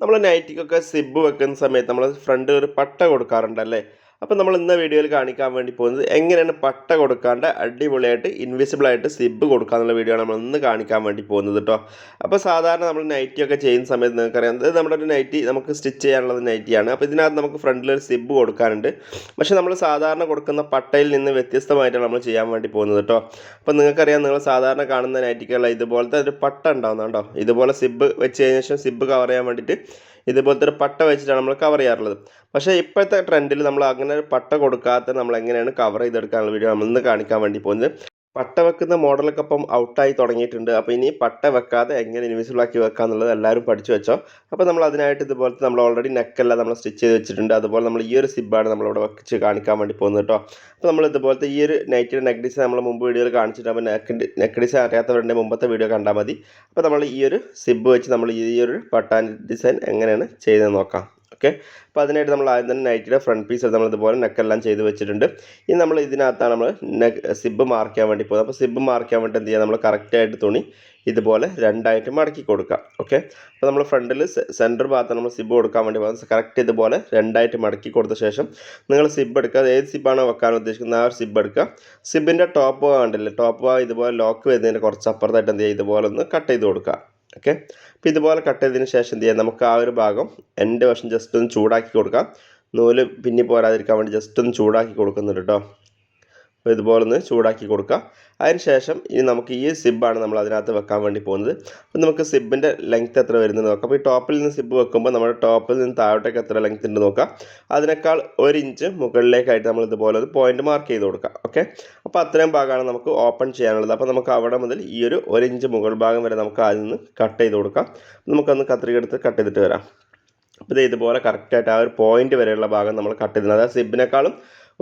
നമ്മൾ നൈറ്റിക്കൊക്കെ സിബ് വെക്കുന്ന സമയത്ത് നമ്മൾ ഫ്രണ്ട് ഒരു പട്ട കൊടുക്കാറുണ്ടല്ലേ? അപ്പോൾ നമ്മൾ ഇന്ന വീഡിയോയിൽ കാണിക്കാൻ വേണ്ടി പോകുന്നത് എങ്ങനെയാണ് പട്ട കൊടുക്കാണ്ട് അടിപൊളിയായിട്ട് ഇൻവിസിബിളായിട്ട് സിബ് കൊടുക്കാന്നുള്ള വീഡിയോ ആണ് നമ്മൾ ഇന്ന് കാണിക്കാൻ വേണ്ടി പോകുന്നത് കേട്ടോ അപ്പോൾ സാധാരണ നമ്മൾ നൈറ്റി ഒക്കെ ചെയ്യുന്ന സമയത്ത് നിങ്ങൾക്കറിയാം ഇത് നമ്മുടെ ഒരു നൈറ്റി നമുക്ക് സ്റ്റിച്ച് ചെയ്യാനുള്ളത് നൈറ്റിയാണ് അപ്പോൾ ഇതിനകത്ത് നമുക്ക് ഫ്രണ്ടിൽ ഒരു സിബ് കൊടുക്കാനുണ്ട്. പക്ഷേ നമ്മൾ സാധാരണ കൊടുക്കുന്ന പട്ടയിൽ നിന്ന് വ്യത്യസ്തമായിട്ടാണ് നമ്മൾ ചെയ്യാൻ വേണ്ടി പോകുന്നത് കേട്ടോ അപ്പോൾ നിങ്ങൾക്കറിയാം നിങ്ങൾ സാധാരണ കാണുന്ന നൈറ്റിക്കുള്ള ഇതുപോലത്തെ ഒരു പട്ട ഉണ്ടാവുന്നുണ്ടോ ഇതുപോലെ സിബ് വെച്ച് കഴിഞ്ഞ ശേഷം സിബ് കവർ ചെയ്യാൻ വേണ്ടിയിട്ട് ഇതുപോലത്തെ ഒരു പട്ട വെച്ചിട്ടാണ് നമ്മൾ കവർ ചെയ്യാറുള്ളത്. പക്ഷേ ഇപ്പോഴത്തെ ട്രെൻഡിൽ നമ്മൾ അങ്ങനെ ഒരു പട്ട കൊടുക്കാത്ത നമ്മൾ എങ്ങനെയാണ് കവർ ചെയ്തെടുക്കാനുള്ള വീഡിയോ നമ്മൾ ഇന്ന് കാണിക്കാൻ വേണ്ടി പോകുന്നത്. പട്ട വെക്കുന്ന മോഡലൊക്കെ ഇപ്പം ഔട്ടായി തുടങ്ങിയിട്ടുണ്ട്. അപ്പോൾ ഇനി പട്ട വെക്കാതെ എങ്ങനെ ഇൻവിസിബിൾ ആക്കി വെക്കുക എന്നുള്ളത് എല്ലാവരും പഠിച്ചു വെച്ചോ. അപ്പോൾ നമ്മൾ അതിനായിട്ട് ഇതുപോലത്തെ നമ്മൾ ഓൾറെഡി നെക്കെല്ലാം നമ്മൾ സ്റ്റിച്ച് ചെയ്ത് വെച്ചിട്ടുണ്ട്. അതുപോലെ നമ്മൾ ഈ ഒരു സിബാണ് നമ്മളിവിടെ വെച്ച് കാണിക്കാൻ വേണ്ടി പോകുന്നത് കേട്ടോ. അപ്പോൾ നമ്മൾ ഇതുപോലത്തെ ഈ ഒരു നൈറ്റിന്റെ നെക്ക് ഡിസൈൻ നമ്മൾ മുമ്പ് വീഡിയോയിൽ കാണിച്ചിട്ട് അപ്പോൾ നെക്കിന്റെ നെക്ക് ഡിസൈൻ അറിയാത്തവരുടെ മുമ്പത്തെ വീഡിയോ കണ്ടാൽ മതി. അപ്പോൾ നമ്മൾ ഈ ഒരു സിബ് വെച്ച് നമ്മൾ ഈ ഒരു പട്ടാൻ ഡിസൈൻ എങ്ങനെയാണ് ചെയ്തതെന്ന് നോക്കാം. ഓക്കെ? അപ്പോൾ അതിനായിട്ട് നമ്മൾ ആദ്യം തന്നെ നൈറ്റിയുടെ ഫ്രണ്ട് പീസ് നമ്മൾ ഇതുപോലെ നെക്കെല്ലാം ചെയ്ത് വെച്ചിട്ടുണ്ട്. ഇനി നമ്മൾ ഇതിനകത്താണ് നമ്മൾ നെക്ക് സിബ് മാർക്ക് ചെയ്യാൻ വേണ്ടി പോകുന്നത്. അപ്പോൾ സിബ് മാർക്ക് ചെയ്യാൻ വേണ്ടി എന്ത് ചെയ്യുക നമ്മൾ കറക്റ്റായിട്ട് തുണി ഇതുപോലെ രണ്ടായിട്ട് മടക്കി കൊടുക്കുക ഓക്കെ? അപ്പോൾ നമ്മൾ ഫ്രണ്ടിൽ സെന്റർ ഭാഗത്ത് നമ്മൾ സിബ് കൊടുക്കാൻ വേണ്ടി പോകുന്നത്. കറക്റ്റ് ഇതുപോലെ രണ്ടായിട്ട് മടക്കി കൊടുത്ത ശേഷം നിങ്ങൾ സിബ് എടുക്കുക. ഏത് സിബാണോ വെക്കാൻ ഉദ്ദേശിക്കുന്നത് ആ ഒരു സിബ് എടുക്കുക. സിബിന്റെ ടോപ്പ് കണ്ടില്ലേ? ടോപ്പ് ഇതുപോലെ ലോക്ക് വരുന്നതിന്റെ കുറച്ച് അപ്പുറത്തായിട്ട് എന്ത് ചെയ്യുക? ഇതുപോലെ ഒന്ന് കട്ട് ചെയ്ത് കൊടുക്കുക. ഓക്കെ? അപ്പോൾ ഇതുപോലെ കട്ട് ചെയ്തതിന് ശേഷം എന്ത് ചെയ്യാം? നമുക്ക് ആ ഒരു ഭാഗം എന്റെ വശം ജസ്റ്റ് ഒന്ന് ചൂടാക്കി കൊടുക്കാം. നൂൽ പിന്നി പോരാതിരിക്കാൻ വേണ്ടി ജസ്റ്റ് ഒന്ന് ചൂടാക്കി കൊടുക്കുന്നുണ്ട് കേട്ടോ അപ്പോൾ ഇതുപോലെ ചൂടാക്കി കൊടുക്കുക അതിന് ശേഷം ഇനി നമുക്ക് ഈ സിബാണ് നമ്മൾ അതിനകത്ത് വെക്കാൻ വേണ്ടി പോകുന്നത്. അപ്പോൾ നമുക്ക് സിബിന്റെ ലെങ്ത് എത്ര വരുന്നത് നോക്കാം. അപ്പോൾ ഈ ടോപ്പിൽ നിന്ന് സിബ് വെക്കുമ്പോൾ നമ്മുടെ ടോപ്പിൽ നിന്ന് താഴോട്ടേക്ക് എത്ര ലെങ്ത് ഉണ്ട് നോക്കാം. അതിനേക്കാൾ ഒരു ഇഞ്ച് മുകളിലേക്കായിട്ട് നമ്മൾ ഇതുപോലെ ഒരു പോയിന്റ് മാർക്ക് ചെയ്ത് കൊടുക്കുക ഓക്കെ അപ്പോൾ അത്രയും ഭാഗമാണ് നമുക്ക് ഓപ്പൺ ചെയ്യാനുള്ളത്. അപ്പോൾ നമുക്ക് അവിടെ മുതൽ ഈ ഒരു ഒരു ഇഞ്ച് മുകൾ ഭാഗം വരെ നമുക്ക് അതിൽ നിന്ന് കട്ട് ചെയ്ത് കൊടുക്കാം. നമുക്കൊന്ന് കത്രിക എടുത്ത് കട്ട് ചെയ്തിട്ട് വരാം. അപ്പോൾ ഇത് ഇതുപോലെ കറക്റ്റായിട്ട് ആ ഒരു പോയിന്റ് വരെയുള്ള ഭാഗം നമ്മൾ കട്ട് ചെയ്തിരുന്നത് അതായത് സിബിനേക്കാളും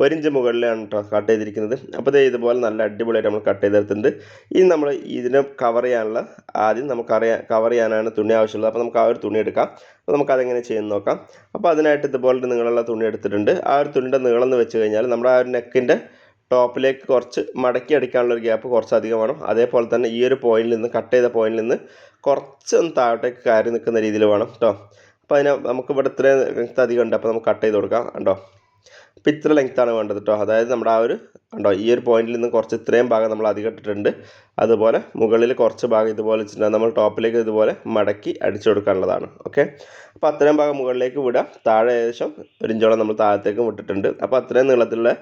ഒരു ഇഞ്ച് മുകളിലാണ് കേട്ടോ കട്ട് ചെയ്തിരിക്കുന്നത്. അപ്പോൾ ഇത് ഇതുപോലെ നല്ല അടിപൊളിയായിട്ട് നമ്മൾ കട്ട് ചെയ്തെടുത്തിട്ടുണ്ട്. ഇനി നമ്മൾ ഇതിനെ കവർ ചെയ്യാനുള്ള ആദ്യം നമുക്കറിയാം കവർ ചെയ്യാനാണ് തുണി ആവശ്യമുള്ളത്. അപ്പോൾ നമുക്ക് ആ ഒരു തുണി എടുക്കാം. അപ്പോൾ നമുക്ക് അതെങ്ങനെ ചെയ്യുന്ന നോക്കാം. അപ്പോൾ അതിനായിട്ട് ഇതുപോലെ നിങ്ങളുള്ള തുണി എടുത്തിട്ടുണ്ട്. ആ ഒരു തുണിയുടെ നീളം എന്ന് വെച്ച് കഴിഞ്ഞാൽ നമ്മുടെ ആ ഒരു നെക്കിന്റെ ടോപ്പിലേക്ക് കുറച്ച് മടക്കി അടിക്കാനുള്ള ഒരു ഗ്യാപ്പ് കുറച്ച് അധികം വേണം. അതേപോലെ തന്നെ ഈ ഒരു പോയിന്റിൽ നിന്ന് കട്ട് ചെയ്ത പോയിന്റിൽ നിന്ന് കുറച്ച് ഒന്ന് താഴോട്ടേക്ക് കയറി നിൽക്കുന്ന രീതിയിൽ വേണം കേട്ടോ അപ്പോൾ അതിനെ നമുക്ക് ഇവിടെ ഇത്രയും അധികം ഉണ്ട്. അപ്പോൾ നമുക്ക് കട്ട് ചെയ്ത് കൊടുക്കാം. കണ്ടോ? അപ്പോൾ ഇത്ര ലെങ്ത്താണ് വേണ്ടത് കേട്ടോ അതായത് നമ്മുടെ ആ ഒരു കണ്ടോ ഈ ഒരു പോയിന്റിൽ നിന്ന് കുറച്ച് ഇത്രയും ഭാഗം നമ്മൾ അധികം ഇട്ടിട്ടുണ്ട്. അതുപോലെ മുകളിൽ കുറച്ച് ഭാഗം ഇതുപോലെ വെച്ചിട്ടുണ്ട്. നമ്മൾ ടോപ്പിലേക്ക് ഇതുപോലെ മടക്കി അടിച്ചു കൊടുക്കാനുള്ളതാണ്. ഓക്കെ അപ്പോൾ അത്രയും ഭാഗം മുകളിലേക്ക് വിടാം താഴെ ഏകദേശം ഒരിഞ്ചോളം നമ്മൾ താഴത്തേക്കും വിട്ടിട്ടുണ്ട്. അപ്പോൾ അത്രയും നീളത്തിലുള്ള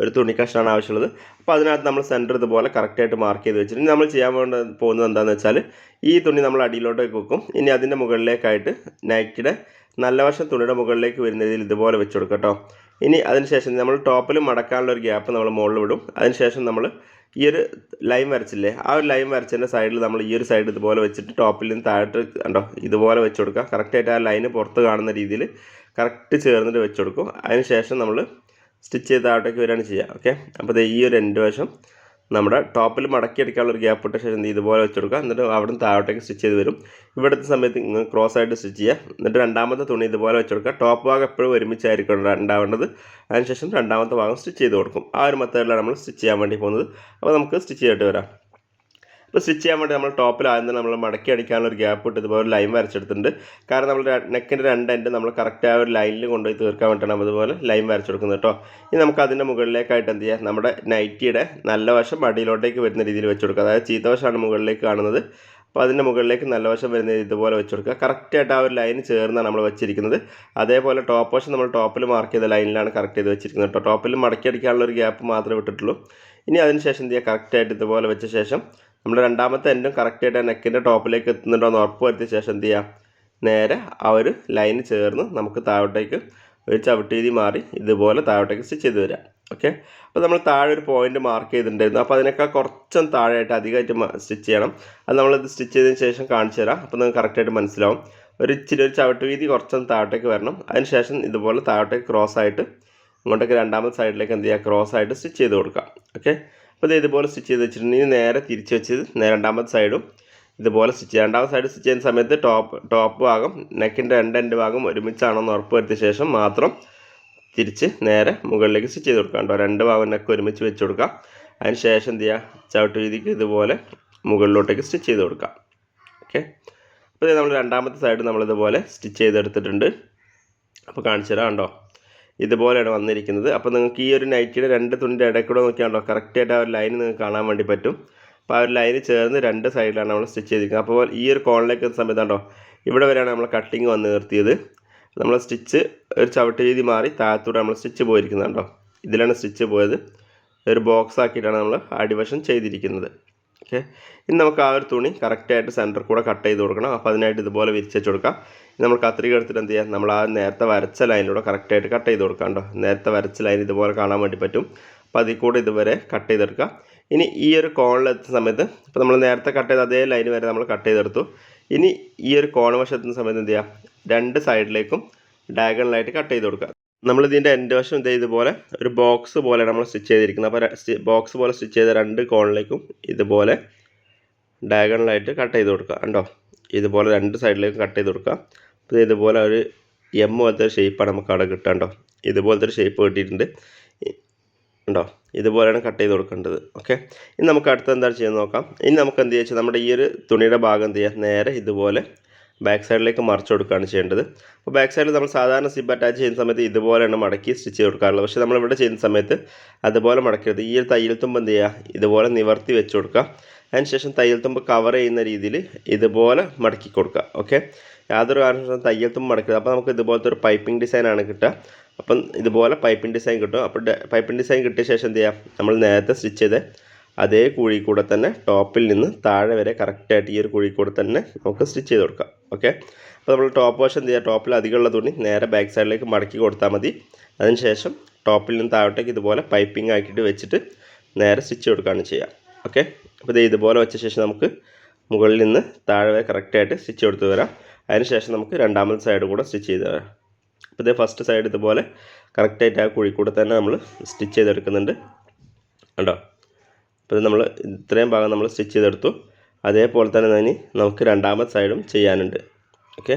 ഒരു തുണി കഷ്ണമാണ് ആവശ്യമുള്ളത്. അപ്പോൾ അതിനകത്ത് നമ്മൾ സെന്റർ ഇതുപോലെ കറക്റ്റായിട്ട് മാർക്ക് ചെയ്ത് വെച്ചിട്ട് നമ്മൾ ചെയ്യാൻ വേണ്ട പോകുന്നത് എന്താണെന്ന് വെച്ചാൽ ഈ തുണി നമ്മൾ അടിയിലോട്ടേക്ക് വെക്കും. ഇനി അതിന്റെ മുകളിലേക്കായിട്ട് നൈക്കിയുടെ നല്ല വശം തുണിയുടെ മുകളിലേക്ക് വരുന്ന രീതിയിൽ ഇതുപോലെ വെച്ച് കൊടുക്കാം കേട്ടോ ഇനി അതിനുശേഷം നമ്മൾ ടോപ്പിൽ മടക്കാനുള്ള ഒരു ഗ്യാപ്പ് നമ്മൾ മുകളിൽ വിടും. അതിനുശേഷം നമ്മൾ ഈ ഒരു ലൈൻ വരച്ചില്ലേ ആ ഒരു ലൈൻ വരച്ചതിന്റെ സൈഡിൽ നമ്മൾ ഈ ഒരു സൈഡ് ഇതുപോലെ വെച്ചിട്ട് ടോപ്പിൽ നിന്ന് താഴോട്ട് കണ്ടോ ഇതുപോലെ വെച്ച് കൊടുക്കുക. കറക്റ്റായിട്ട് ആ ലൈന് പുറത്ത് കാണുന്ന രീതിയിൽ കറക്റ്റ് ചേർന്നിട്ട് വെച്ച് കൊടുക്കും. അതിനുശേഷം നമ്മൾ സ്റ്റിച്ച് ചെയ്ത് താഴോട്ടേക്ക് വരികയാണ് ചെയ്യുക ഓക്കെ അപ്പോൾ ഈ ഒരു രണ്ട് വശം നമ്മുടെ ടോപ്പിൽ മടക്കി അടിക്കാനുള്ള ഒരു ഗ്യാപ്പ് ഇട്ട ശേഷം ഇതുപോലെ വെച്ച് കൊടുക്കുക. എന്നിട്ട് അവിടെ നിന്ന് താഴോട്ടേക്ക് സ്റ്റിച്ച് ചെയ്ത് വരും. ഇവിടുത്തെ സമയത്ത് ക്രോസ് ആയിട്ട് സ്റ്റിച്ച് ചെയ്യുക. എന്നിട്ട് രണ്ടാമത്തെ തുണി ഇതുപോലെ വെച്ച് കൊടുക്കുക. ടോപ്പ് ഭാഗം എപ്പോഴും ഒരുമിച്ചായിരിക്കും ഉണ്ടാവേണ്ടത് അതിനുശേഷം രണ്ടാമത്തെ ഭാഗം സ്റ്റിച്ച് ചെയ്ത് കൊടുക്കും. ആ ഒരു മെത്തേഡിലാണ് നമ്മൾ സ്റ്റിച്ച് ചെയ്യാൻ വേണ്ടി പോകുന്നത്. അപ്പോൾ നമുക്ക് സ്റ്റിച്ച് ചെയ്തിട്ട് വരാം. ഇപ്പോൾ സ്റ്റിച്ച് ചെയ്യാൻ വേണ്ടി നമ്മൾ ടോപ്പിൽ ആദ്യം നമ്മൾ മടക്കി അടിക്കാനുള്ള ഒരു ഗ്യാപ്പ് ഇട്ട് ഇതുപോലെ ലൈൻ വരച്ചെടുത്തിട്ടുണ്ട്. കാരണം നമ്മൾ നെക്കിന്റെ രണ്ട് എൻഡ് നമ്മൾ കറക്റ്റ് ആ ഒരു ലൈനിൽ കൊണ്ടുപോയി തീർക്കാൻ വേണ്ടിയിട്ടാണ് ഇതുപോലെ ലൈൻ വരച്ചു കൊടുക്കുന്നത് കേട്ടോ. ഇനി നമുക്ക് അതിന്റെ മുകളിലേക്കായിട്ട് എന്ത് ചെയ്യാം? നമ്മുടെ നൈറ്റിയുടെ നല്ല വശം അടിയിലോട്ടേക്ക് വരുന്ന രീതിയിൽ വെച്ച് കൊടുക്കുക അതായത് ചീത്ത വശമാണ് മുകളിലേക്ക് കാണുന്നത്. അപ്പോൾ അതിന്റെ മുകളിലേക്ക് നല്ല വശം വരുന്ന ഇതുപോലെ വെച്ച് കൊടുക്കുക കറക്റ്റായിട്ട് ആ ഒരു ലൈൻ ചേർന്നാണ് നമ്മൾ വെച്ചിരിക്കുന്നത്. അതേപോലെ ടോപ്പ് വശം നമ്മൾ ടോപ്പിൽ മാർക്ക് ചെയ്ത ലൈനിലാണ് കറക്റ്റ് ചെയ്ത് വെച്ചിരിക്കുന്നത് കേട്ടോ. ടോപ്പിൽ മടക്കി അടിക്കാനുള്ള ഒരു ഗ്യാപ്പ് മാത്രമേ വിട്ടിട്ടുള്ളൂ. ഇനി അതിന് ശേഷം എന്ത് ചെയ്യുക കറക്റ്റായിട്ട് ഇതുപോലെ വെച്ച ശേഷം നമ്മൾ രണ്ടാമത്തെ എൻഡും കറക്റ്റായിട്ട് ആ നെക്കിന്റെ ടോപ്പിലേക്ക് എത്തുന്നുണ്ടോ എന്ന് ഉറപ്പ് വരുത്തിയ ശേഷം എന്ത് ചെയ്യുക നേരെ ആ ഒരു ലൈന് ചേർന്ന് നമുക്ക് താഴോട്ടേക്ക് ഒരു ചവിട്ടീതി മാറി ഇതുപോലെ താഴോട്ടേക്ക് സ്റ്റിച്ച് ചെയ്ത് വരാം. ഓക്കെ അപ്പോൾ നമ്മൾ താഴെ ഒരു പോയിന്റ് മാർക്ക് ചെയ്തിട്ടുണ്ടായിരുന്നു. അപ്പോൾ അതിനേക്കാൾ കുറച്ചും താഴെയായിട്ട് അധികമായിട്ട് സ്റ്റിച്ച് ചെയ്യണം. അത് നമ്മളിത് സ്റ്റിച്ച് ചെയ്തതിന് ശേഷം കാണിച്ചു തരാം. അപ്പോൾ നിങ്ങൾക്ക് കറക്റ്റായിട്ട് മനസ്സിലാവും. ഒരു ഇച്ചിരി ഒരു ചവിട്ട് വീതി കുറച്ചൊന്ന് താഴോട്ടേക്ക് വരണം. അതിന് ശേഷം ഇതുപോലെ താഴോട്ടേക്ക് ക്രോസ് ആയിട്ട് ഇങ്ങോട്ടേക്ക് രണ്ടാമത്തെ സൈഡിലേക്ക് എന്ത് ചെയ്യുക ക്രോസ് ആയിട്ട് സ്റ്റിച്ച് ചെയ്ത് കൊടുക്കാം. ഓക്കെ അപ്പോൾ ഇത് ഇതുപോലെ സ്റ്റിച്ച് ചെയ്ത് വെച്ചിട്ടുണ്ടെങ്കിൽ നേരെ തിരിച്ച് വെച്ച് രണ്ടാമത്തെ സൈഡും ഇതുപോലെ സ്റ്റിച്ച് രണ്ടാമത്തെ സൈഡ് സ്റ്റിച്ച് ചെയ്യുന്ന സമയത്ത് ടോപ്പ് ടോപ്പ് ഭാഗം നെക്കിന്റെ രണ്ട് രണ്ട് ഭാഗം ഒരുമിച്ചാണെന്ന് ഉറപ്പ് വരുത്തിയ ശേഷം മാത്രം തിരിച്ച് നേരെ മുകളിലേക്ക് സ്റ്റിച്ച് ചെയ്ത് കൊടുക്കാം കേട്ടോ. രണ്ട് ഭാഗം നെക്ക് ഒരുമിച്ച് വെച്ച് കൊടുക്കാം. അതിന് ശേഷം എന്ത് ചെയ്യുക ചവിട്ട് രീതിക്ക് ഇതുപോലെ മുകളിലോട്ടേക്ക് സ്റ്റിച്ച് ചെയ്ത് കൊടുക്കാം. ഓക്കെ അപ്പോൾ നമ്മൾ രണ്ടാമത്തെ സൈഡ് നമ്മളിതുപോലെ സ്റ്റിച്ച് ചെയ്തെടുത്തിട്ടുണ്ട്. അപ്പോൾ കാണിച്ചു തരാം കണ്ടോ ഇതുപോലെയാണ് വന്നിരിക്കുന്നത്. അപ്പോൾ നിങ്ങൾക്ക് ഈ ഒരു നൈറ്റിയുടെ രണ്ട് തുണിന്റെ ഇടയ്ക്കൂടെ കൂടെ നോക്കിയാണ്ടോ കറക്റ്റായിട്ട് ആ ഒരു ലൈൻ നിങ്ങൾക്ക് കാണാൻ വേണ്ടി പറ്റും. അപ്പോൾ ആ ഒരു ലൈന് ചേർന്ന് രണ്ട് സൈഡിലാണ് നമ്മൾ സ്റ്റിച്ച് ചെയ്തിരിക്കുന്നത്. അപ്പോൾ ഈ ഒരു കോണിലേക്ക് എത്തുന്ന സമയത്താണ്ടോ ഇവിടെ വരെയാണ് നമ്മൾ കട്ടിങ് വന്ന് നിർത്തിയത്. നമ്മൾ സ്റ്റിച്ച് ഒരു ചവിട്ട് രീതി മാറി താഴത്തൂടെ നമ്മൾ സ്റ്റിച്ച് പോയിരിക്കുന്നുണ്ടോ ഇതിലാണ് സ്റ്റിച്ച് പോയത്. ഒരു ബോക്സ് ആക്കിയിട്ടാണ് നമ്മൾ അടിവശം ചെയ്തിരിക്കുന്നത്. ഓക്കെ. ഇനി നമുക്ക് ആ ഒരു തുണി കറക്റ്റായിട്ട് സെന്റർ കൂടെ കട്ട് ചെയ്ത് കൊടുക്കണം. അപ്പോൾ അതിനായിട്ട് ഇതുപോലെ വിരിച്ചു കൊടുക്കാം. ഇനി നമ്മൾ കത്രിക എടുത്തിട്ട് എന്ത് ചെയ്യാം? നമ്മൾ ആ നേരത്തെ വരച്ച ലൈനിലൂടെ കറക്റ്റായിട്ട് കട്ട് ചെയ്ത് കൊടുക്കാം കേട്ടോ. നേരത്തെ വരച്ച ലൈൻ ഇതുപോലെ കാണാൻ വേണ്ടി പറ്റും. അപ്പോൾ അതിൽ കൂടെ ഇതുവരെ കട്ട് ചെയ്തെടുക്കാം ഇനി ഈ ഒരു കോണിലെത്തുന്ന സമയത്ത് ഇപ്പോൾ നമ്മൾ നേരത്തെ കട്ട് ചെയ്ത അതേ ലൈൻ വരെ നമ്മൾ കട്ട് ചെയ്തെടുത്തു. ഇനി ഈ ഒരു കോൺ വശത്തുന്ന സമയത്ത് എന്ത് ചെയ്യാം? രണ്ട് സൈഡിലേക്കും ഡയഗണലായിട്ട് കട്ട് ചെയ്ത് കൊടുക്കുക. നമ്മൾ ഇതിന്റെ എന്റെ വശം ഇതേ ഇതുപോലെ ഒരു ബോക്സ് പോലെ നമ്മൾ സ്റ്റിച്ച് ചെയ്തിരിക്കുന്നത്. അപ്പോൾ ബോക്സ് പോലെ സ്റ്റിച്ച് ചെയ്ത രണ്ട് കോണിലേക്കും ഇതുപോലെ ഡയഗണലായിട്ട് കട്ട് ചെയ്ത് കൊടുക്കുക. കണ്ടോ? ഇതുപോലെ രണ്ട് സൈഡിലേക്കും കട്ട് ചെയ്ത് കൊടുക്കുക. അപ്പോൾ ഇതുപോലെ ഒരു എം പോലത്തെ ഒരു ഷേപ്പാണ് നമുക്ക് അവിടെ കിട്ടുക. കണ്ടോ? ഇതുപോലത്തെ ഒരു ഷേപ്പ് കിട്ടിയിട്ടുണ്ട്. ഉണ്ടോ ഇതുപോലെയാണ് കട്ട് ചെയ്ത് കൊടുക്കേണ്ടത്. ഓക്കെ ഇനി നമുക്ക് അടുത്ത് എന്താണ് ചെയ്യുന്നത് നോക്കാം. ഇനി നമുക്ക് എന്ത് ചെയ്യാ നമ്മുടെ ഈ ഒരു തുണിയുടെ ഭാഗം എന്ത് ചെയ്യുക നേരെ ഇതുപോലെ ബാക്ക് സൈഡിലേക്ക് മറിച്ച് കൊടുക്കുകയാണ് ചെയ്യേണ്ടത്. അപ്പോൾ ബാക്ക് സൈഡിൽ നമ്മൾ സാധാരണ സിബ് അറ്റാച്ച് ചെയ്യുന്ന സമയത്ത് ഇതുപോലെയാണ് മടക്കി സ്റ്റിച്ച് കൊടുക്കാറുള്ളത്. പക്ഷേ നമ്മളിവിടെ ചെയ്യുന്ന സമയത്ത് അതുപോലെ മടക്കരുത്. ഈ ഒരു തയ്യൽ തുമ്പ് എന്ത് ചെയ്യുക? ഇതുപോലെ നിവർത്തി വെച്ച് കൊടുക്കുക. അതിനുശേഷം തയ്യൽ തുമ്പ് കവർ ചെയ്യുന്ന രീതിയിൽ ഇതുപോലെ മടക്കി കൊടുക്കുക. ഓക്കെ? യാതൊരു കാരണവശാലും തയ്യൽ തുമ്പ് മടക്കരുത്. അപ്പോൾ നമുക്ക് ഇതുപോലത്തെ ഒരു പൈപ്പിംഗ് ഡിസൈനാണ് കിട്ടുക. അപ്പം ഇതുപോലെ പൈപ്പിംഗ് ഡിസൈൻ കിട്ടും. അപ്പോൾ പൈപ്പിംഗ് ഡിസൈൻ കിട്ടിയ ശേഷം എന്ത് ചെയ്യുക? നമ്മൾ നേരത്തെ സ്റ്റിച്ച് ചെയ്ത് അതേ കുഴി കൂടെ തന്നെ ടോപ്പിൽ നിന്ന് താഴെ വരെ കറക്റ്റായിട്ട് ഈ ഒരു കുഴി കൂടെ തന്നെ നമുക്ക് സ്റ്റിച്ച് ചെയ്ത് കൊടുക്കാം. ഓക്കെ? അപ്പോൾ നമ്മൾ ടോപ്പ് വശം എന്ത് ചെയ്യുക ടോപ്പിൽ അധികമുള്ള തുണി നേരെ ബാക്ക് സൈഡിലേക്ക് മടക്കി കൊടുത്താൽ മതി. അതിനുശേഷം ടോപ്പിൽ നിന്ന് താഴോട്ടേക്ക് ഇതുപോലെ പൈപ്പിംഗ് ആക്കിയിട്ട് വെച്ചിട്ട് നേരെ സ്റ്റിച്ച് കൊടുക്കുകയാണ് ചെയ്യുക. ഓക്കെ? അപ്പോൾ ഇത് ഇതുപോലെ വെച്ച ശേഷം നമുക്ക് മുകളിൽ നിന്ന് താഴെ വരെ കറക്റ്റായിട്ട് സ്റ്റിച്ച് കൊടുത്ത് വരാം. അതിനുശേഷം നമുക്ക് രണ്ടാമത്തെ സൈഡ് കൂടെ സ്റ്റിച്ച് ചെയ്ത് തരാം അപ്പോൾ ഇതേ ഫസ്റ്റ് സൈഡ് ഇതുപോലെ കറക്റ്റായിട്ട് ആ കുഴി തന്നെ നമ്മൾ സ്റ്റിച്ച് ചെയ്തെടുക്കുന്നുണ്ട്. കണ്ടോ? അപ്പോൾ നമ്മൾ ഇത്രയും ഭാഗം നമ്മൾ സ്റ്റിച്ച് ചെയ്തെടുത്തു. അതേപോലെ തന്നെ ഇനി നമുക്ക് രണ്ടാമത്തെ സൈഡും ചെയ്യാനുണ്ട്. ഓക്കെ?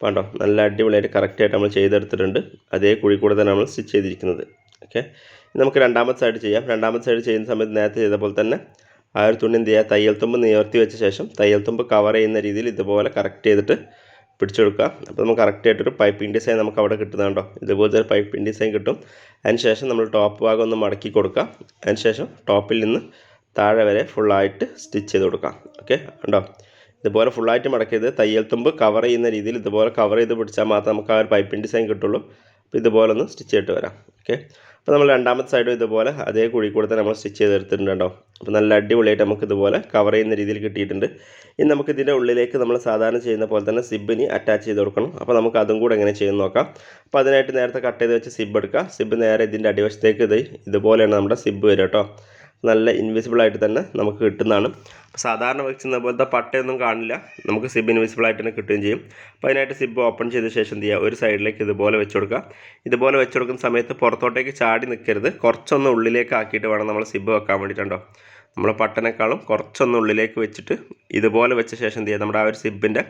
കണ്ടോ നല്ല അടിപൊളിയായിട്ട് കറക്റ്റായിട്ട് നമ്മൾ ചെയ്തെടുത്തിട്ടുണ്ട്. അതേ കുഴി കൂടെ തന്നെ നമ്മൾ സ്റ്റിച്ച് ചെയ്തിരിക്കുന്നത്. ഓക്കെ? നമുക്ക് രണ്ടാമത്തെ സൈഡ് ചെയ്യാം. രണ്ടാമത്തെ സൈഡ് ചെയ്യുന്ന സമയത്ത് നേരത്തെ ചെയ്ത പോലെ തന്നെ ആ ഒരു തുണി എന്ത് ചെയ്യുക? തയ്യൽ തുമ്പ് നിവർത്തി വെച്ച ശേഷം തയ്യൽ തുമ്പ് കവർ ചെയ്യുന്ന രീതിയിൽ ഇതുപോലെ കറക്റ്റ് ചെയ്തിട്ട് പിടിച്ചെടുക്കുക. അപ്പോൾ നമുക്ക് കറക്റ്റായിട്ടൊരു പൈപ്പിംഗ് ഡിസൈൻ നമുക്ക് അവിടെ കിട്ടുന്നുണ്ടോ ഇതുപോലത്തെ ഒരു പൈപ്പിംഗ് ഡിസൈൻ കിട്ടും. അതിന് ശേഷം നമ്മൾ ടോപ്പ് ഭാഗം ഒന്ന് മടക്കി കൊടുക്കുക. അതിന് ശേഷം ടോപ്പിൽ നിന്ന് താഴെ വരെ ഫുള്ളായിട്ട് സ്റ്റിച്ച് ചെയ്ത് കൊടുക്കാം ഓക്കെ ഉണ്ടോ ഇതുപോലെ ഫുള്ളായിട്ട് മടക്കിയത് തയ്യൽ തുമ്പ് കവർ ചെയ്യുന്ന രീതിയിൽ ഇതുപോലെ കവർ ചെയ്ത് പിടിച്ചാൽ മാത്രമേ നമുക്ക് ആ ഒരു പൈപ്പിംഗ് ഡിസൈൻ കിട്ടുള്ളൂ. അപ്പോൾ ഇതുപോലെ ഒന്ന് സ്റ്റിച്ച് ചെയ്തിട്ട് വരാം. ഓക്കെ? അപ്പോൾ നമ്മൾ രണ്ടാമത്തെ സൈഡും ഇതുപോലെ അതേ കുഴി കൂടെ തന്നെ നമ്മൾ സ്റ്റിച്ച് ചെയ്തെടുത്തിട്ടുണ്ട് കേട്ടോ. അപ്പോൾ നല്ല അടിപൊളിയായിട്ട് നമുക്ക് ഇതുപോലെ കവർ ചെയ്യുന്ന രീതിയിൽ കിട്ടിയിട്ടുണ്ട്. ഇനി നമുക്ക് ഇതിന്റെ ഉള്ളിലേക്ക് നമ്മൾ സാധാരണ ചെയ്യുന്ന പോലെ തന്നെ സിബിന് അറ്റാച്ച് ചെയ്ത് കൊടുക്കണം. അപ്പോൾ നമുക്ക് അതും കൂടെ എങ്ങനെ ചെയ്യുന്ന നോക്കാം. അപ്പോൾ അതിനായിട്ട് നേരത്തെ കട്ട് ചെയ്ത് വെച്ച് സിബ് എടുക്കുക. സിബ് നേരെ ഇതിന്റെ അടിവശത്തേക്ക് ഇത് ഇതുപോലെയാണ് നമ്മുടെ സിബ് വരിക കേട്ടോ. നല്ല ഇൻവിസിബിൾ ആയിട്ട് തന്നെ നമുക്ക് കിട്ടുന്നതാണ്. സാധാരണ വെക്കുന്ന പോലത്തെ പട്ടയൊന്നും കാണില്ല. നമുക്ക് സിബ് ഇൻവിസിബിൾ ആയിട്ട് തന്നെ കിട്ടുകയും ചെയ്യും. അപ്പോൾ അതിനായിട്ട് സിബ് ഓപ്പൺ ചെയ്ത ശേഷം എന്ത് ചെയ്യുക? ഒരു സൈഡിലേക്ക് ഇതുപോലെ വെച്ച് കൊടുക്കുക. ഇതുപോലെ വെച്ച് കൊടുക്കുന്ന സമയത്ത് പുറത്തോട്ടേക്ക് ചാടി നിൽക്കരുത്. കുറച്ചൊന്ന് ഉള്ളിലേക്ക് ആക്കിയിട്ട് വേണം നമ്മൾ സിബ് വെക്കാൻ വേണ്ടിയിട്ടുണ്ടോ? നമ്മൾ പട്ടനേക്കാളും കുറച്ചൊന്ന് ഉള്ളിലേക്ക് വെച്ചിട്ട് ഇതുപോലെ വെച്ച ശേഷം എന്ത് ചെയ്യുക? നമ്മുടെ ആ ഒരു സിബിന്റെ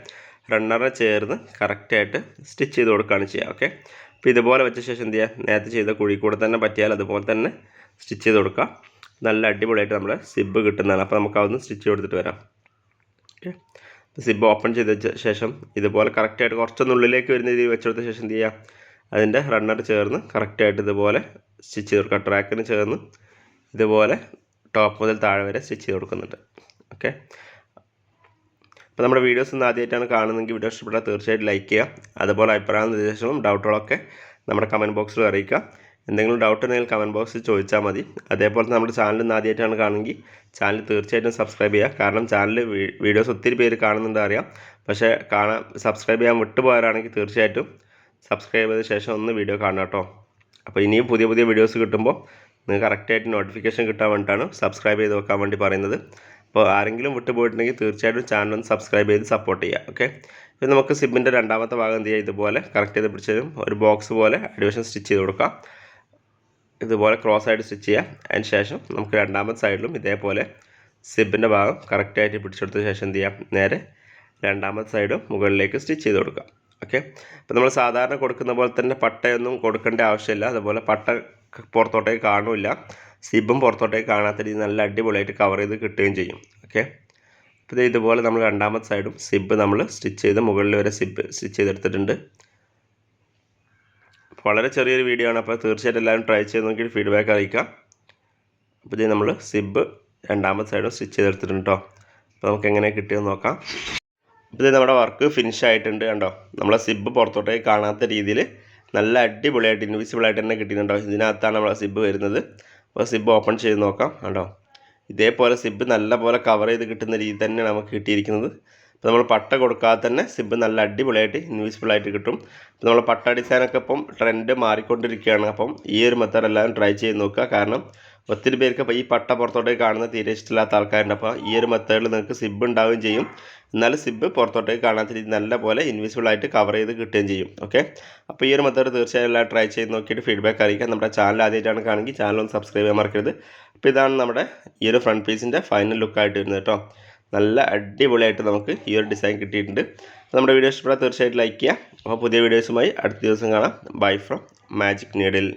റണ്ണറെ ചേർന്ന് കറക്റ്റായിട്ട് സ്റ്റിച്ച് ചെയ്ത് കൊടുക്കുകയാണ് ചെയ്യുക. ഓക്കെ അപ്പോൾ ഇതുപോലെ വെച്ച ശേഷം എന്ത് ചെയ്യുക? നേരത്തെ ചെയ്ത കുഴി കൂടെ തന്നെ പറ്റിയാൽ അതുപോലെ തന്നെ സ്റ്റിച്ച് ചെയ്ത് കൊടുക്കുക. നല്ല അടിപൊളിയായിട്ട് നമ്മുടെ സിബ് കിട്ടുന്നതാണ്. അപ്പോൾ നമുക്ക് അതൊന്ന് സ്റ്റിച്ച് കൊടുത്തിട്ട് വരാം. ഓക്കെ സിബ് ഓപ്പൺ ചെയ്ത ശേഷം ഇതുപോലെ കറക്റ്റായിട്ട് കുറച്ചൊന്ന് ഉള്ളിലേക്ക് വരുന്ന രീതിയിൽ വെച്ചെടുത്ത ശേഷം എന്ത് ചെയ്യുക അതിന്റെ റണ്ണർ ചേർന്ന് കറക്റ്റായിട്ട് ഇതുപോലെ സ്റ്റിച്ച് ചെയ്ത് കൊടുക്കുക ട്രാക്കിന് ചേർന്ന് ഇതുപോലെ ടോപ്പ് മുതൽ താഴെ വരെ സ്റ്റിച്ച് ചെയ്ത് കൊടുക്കുന്നുണ്ട്. ഓക്കെ അപ്പോൾ നമ്മുടെ വീഡിയോസ് ഒന്ന് ആദ്യമായിട്ടാണ് കാണുന്നതെങ്കിൽ വീഡിയോ ഇഷ്ടപ്പെട്ടാൽ തീർച്ചയായിട്ടും ലൈക്ക് ചെയ്യുക. അതുപോലെ അഭിപ്രായ നിർദ്ദേശങ്ങളും ഡൗട്ടുകളൊക്കെ നമ്മുടെ കമന്റ് ബോക്സിൽ അറിയിക്കുക. എന്തെങ്കിലും ഡൗട്ട് ഉണ്ടെങ്കിൽ കമന്റ് ബോക്സിൽ ചോദിച്ചാൽ മതി. അതേപോലെ നമ്മുടെ ചാനൽ ഇന്ന് ആദ്യമായിട്ടാണ് കാണുമെങ്കിൽ ചാനൽ തീർച്ചയായിട്ടും സബ്സ്ക്രൈബ് ചെയ്യുക. കാരണം ചാനൽ വീഡിയോസ് ഒത്തിരി പേര് കാണുന്നുണ്ട് അറിയാം. പക്ഷേ കാണാൻ സബ്സ്ക്രൈബ് ചെയ്യാൻ വിട്ടുപോകാറാണെങ്കിൽ തീർച്ചയായിട്ടും സബ്സ്ക്രൈബ് ചെയ്ത ശേഷം ഒന്ന് വീഡിയോ കാണണം കേട്ടോ. അപ്പോൾ ഇനിയും പുതിയ പുതിയ വീഡിയോസ് കിട്ടുമ്പോൾ നിങ്ങൾക്ക് കറക്റ്റായിട്ട് നോട്ടിഫിക്കേഷൻ കിട്ടാൻ വേണ്ടിയിട്ടാണ് സബ്സ്ക്രൈബ് ചെയ്ത് വെക്കാൻ വേണ്ടി പറയുന്നത്. അപ്പോൾ ആരെങ്കിലും വിട്ടുപോയിട്ടുണ്ടെങ്കിൽ തീർച്ചയായിട്ടും ചാനൽ ഒന്ന് സബ്സ്ക്രൈബ് ചെയ്ത് സപ്പോർട്ട് ചെയ്യുക ഓക്കെ ഇപ്പം നമുക്ക് സിബിന്റെ രണ്ടാമത്തെ ഭാഗം എന്ത് ചെയ്യുക ഇതുപോലെ കറക്റ്റ് ചെയ്ത് പിടിച്ചതും ഒരു ബോക്സ് പോലെ അഡിവിഷൻ സ്റ്റിച്ച് ചെയ്ത് കൊടുക്കാം. ഇതുപോലെ ക്രോസ് ആയിട്ട് സ്റ്റിച്ച് ചെയ്യാം. അതിന് ശേഷം നമുക്ക് രണ്ടാമത്തെ സൈഡിലും ഇതേപോലെ സിബിന്റെ ഭാഗം കറക്റ്റായിട്ട് പിടിച്ചെടുത്ത ശേഷം എന്ത് ചെയ്യാം? നേരെ രണ്ടാമത്തെ സൈഡും മുകളിലേക്ക് സ്റ്റിച്ച് ചെയ്ത് കൊടുക്കാം. ഓക്കെ അപ്പോൾ നമ്മൾ സാധാരണ കൊടുക്കുന്ന പോലെ തന്നെ പട്ടയൊന്നും കൊടുക്കേണ്ട ആവശ്യമില്ല. അതുപോലെ പട്ട പുറത്തോട്ടേക്ക് കാണില്ല സിബും പുറത്തോട്ടേക്ക് കാണാത്ത രീതിയിൽ നല്ല അടിപൊളിയായിട്ട് കവർ ചെയ്ത് കിട്ടുകയും ചെയ്യും. ഓക്കെ അപ്പോൾ ഇതുപോലെ നമ്മൾ രണ്ടാമത്തെ സൈഡും സിബ് നമ്മൾ സ്റ്റിച്ച് ചെയ്ത് മുകളിൽ വരെ സിബ് സ്റ്റിച്ച് ചെയ്തെടുത്തിട്ടുണ്ട്. വളരെ ചെറിയൊരു വീഡിയോ ആണ്. അപ്പോൾ തീർച്ചയായിട്ടും എല്ലാവരും ട്രൈ ചെയ്ത് നോക്കിയിട്ട് ഫീഡ്ബാക്ക് അറിയിക്കാം. അപ്പോൾ ഇത് നമ്മൾ സിബ് രണ്ടാമത്തെ സൈഡും സ്റ്റിച്ച് ചെയ്തെടുത്തിട്ടുണ്ട് കേട്ടോ അപ്പോൾ നമുക്ക് എങ്ങനെ കിട്ടിയെന്ന് നോക്കാം. അപ്പോൾ ഇത് നമ്മുടെ വർക്ക് ഫിനിഷ് ആയിട്ടുണ്ട് കണ്ടോ. നമ്മളെ സിബ് പുറത്തോട്ടേക്ക് കാണാത്ത രീതിയിൽ നല്ല അടിപൊളിയായിട്ട് ഇൻവിസിബിൾ ആയിട്ട് തന്നെ കിട്ടിയിട്ടുണ്ടോ ഇതിനകത്താണ് നമ്മളെ സിബ് വരുന്നത്. അപ്പോൾ സിബ് ഓപ്പൺ ചെയ്ത് നോക്കാം കണ്ടോ. ഇതേപോലെ സിബ് നല്ല പോലെ കവർ ചെയ്ത് കിട്ടുന്ന രീതി തന്നെയാണ് നമുക്ക് കിട്ടിയിരിക്കുന്നത്. അപ്പോൾ നമ്മൾ പട്ട കൊടുക്കാതെ തന്നെ സിബ് നല്ല അടിപൊളിയായിട്ട് ഇൻവിസിബിളായിട്ട് കിട്ടും. അപ്പോൾ നമ്മൾ പട്ട ഡിസൈനൊക്കെ ഇപ്പം ട്രെൻഡ് മാറിക്കൊണ്ടിരിക്കുകയാണ്. അപ്പം ഈ ഒരു മെത്തേഡ് എല്ലാവരും ട്രൈ ചെയ്ത് നോക്കുക. കാരണം ഒത്തിരി പേർക്ക് ഇപ്പോൾ ഈ പട്ട പുറത്തോട്ടേക്ക് കാണുന്ന തീരെ ഇഷ്ടമില്ലാത്ത ആൾക്കാരുണ്ട്. അപ്പോൾ ഈ ഒരു മെത്തേഡിൽ നിങ്ങൾക്ക് സിബ് ഉണ്ടാവുകയും ചെയ്യും. എന്നാലും സിബ് പുറത്തോട്ടേക്ക് കാണാത്ത രീതി നല്ല പോലെ ഇൻവിസിബിൾ ആയിട്ട് കവർ ചെയ്ത് കിട്ടുകയും ചെയ്യും. ഓക്കെ അപ്പോൾ ഈ ഒരു മെത്തേഡ് തീർച്ചയായും എല്ലാം ട്രൈ ചെയ്ത് നോക്കിയിട്ട് ഫീഡ്ബാക്ക് അറിയിക്കാം നമ്മുടെ ചാനൽ ആദ്യമായിട്ടാണ് കാണുമെങ്കിൽ ചാനൽ ഒന്ന് സബ്സ്ക്രൈബ് ചെയ്യാൻ മറക്കരുത്. അപ്പോൾ ഇതാണ് നമ്മുടെ ഈ ഒരു ഫ്രണ്ട് പീസിന്റെ ഫൈനൽ ലുക്കായിട്ട് വരുന്നത് കേട്ടോ. നല്ല അടിപൊളിയായിട്ട് നമുക്ക് ഈ ഒരു ഡിസൈൻ കിട്ടിയിട്ടുണ്ട്. നമ്മുടെ വീഡിയോ ഇഷ്ടപ്പെട്ടാൽ തീർച്ചയായിട്ടും ലൈക്ക് ചെയ്യുക. അപ്പോൾ പുതിയ വീഡിയോസുമായി അടുത്ത ദിവസം കാണാം. Bye from magic needle